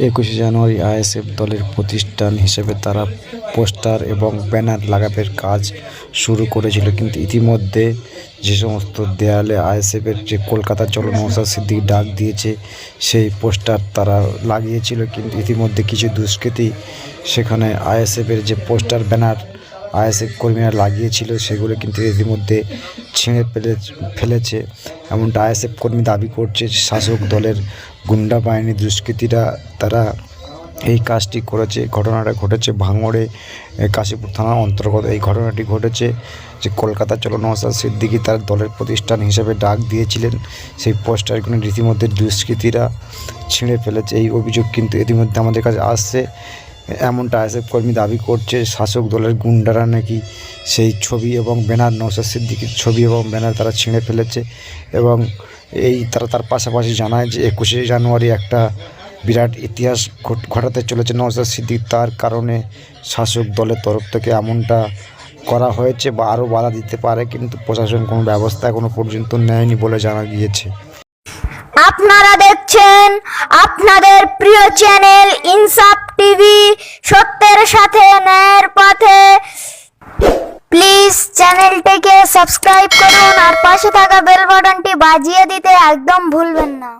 একুশে জানুয়ারি আইএসএফ দলের প্রতিষ্ঠান হিসেবে তারা পোস্টার এবং ব্যানার লাগাবের কাজ শুরু করেছিল। কিন্তু ইতিমধ্যে যে সমস্ত দেয়ালে আইএসএফের যে কলকাতা চলো নওশাদ সিদ্দিক ডাক দিয়েছে, সেই পোস্টার তারা লাগিয়েছিল। কিন্তু ইতিমধ্যে কিছু দুষ্কৃতি সেখানে আইএসএফের যে পোস্টার, ব্যানার আইএসএফ কর্মীরা লাগিয়েছিল, সেগুলো কিন্তু ইতিমধ্যে ছিঁড়ে ফেলে ফেলেছে। এমনটা আইএসএফ কর্মী দাবি করছে, শাসক দলের গুন্ডা বাহিনী দুষ্কৃতীরা, তারা এই কাজটি করেছে। ঘটনাটা ঘটেছে ভাঙড়ে কাশীপুর থানার অন্তর্গত। এই ঘটনাটি ঘটেছে যে কলকাতা চলো নওশাদ সিদ্দিকী তার দলের প্রতিষ্ঠান হিসেবে ডাক দিয়েছিলেন। সেই পোস্টারগুলো রীতিমধ্যে দুষ্কৃতীরা ছিঁড়ে ফেলেছে। এই অভিযোগ কিন্তু ইতিমধ্যে আমাদের কাছে আসছে। এমনটা আইএসএফ কর্মী দাবি করছে, শাসক দলের গুন্ডারা নাকি সেই ছবি এবং ব্যানার নৌসাদ সিদ্দিকির ছবি এবং ব্যানার তারা ছিঁড়ে ফেলেছে এবং এই তারা তার পাশাপাশি জানায় যে একুশে জানুয়ারি একটা বিরাট ইতিহাস ঘট- ঘটাতে চলেছে নৌসাদ সিদ্দিক। তার কারণে শাসক দলের তরফ থেকে এমনটা করা হয়েছে বা আরও বাধা দিতে পারে, কিন্তু প্রশাসন কোনো ব্যবস্থা এখনও পর্যন্ত নেয়নি বলে জানা গিয়েছে। আপনারা দেখছেন আপনাদের প্রিয় চ্যানেল ইনসাফ টিভি সত্যের সাথে ন্যায়ের পথে। প্লিজ চ্যানেলটিকে সাবস্ক্রাইব করুন আর পাশে থাকা বেল বাটনটি বাজিয়ে দিতে একদম ভুলবেন না।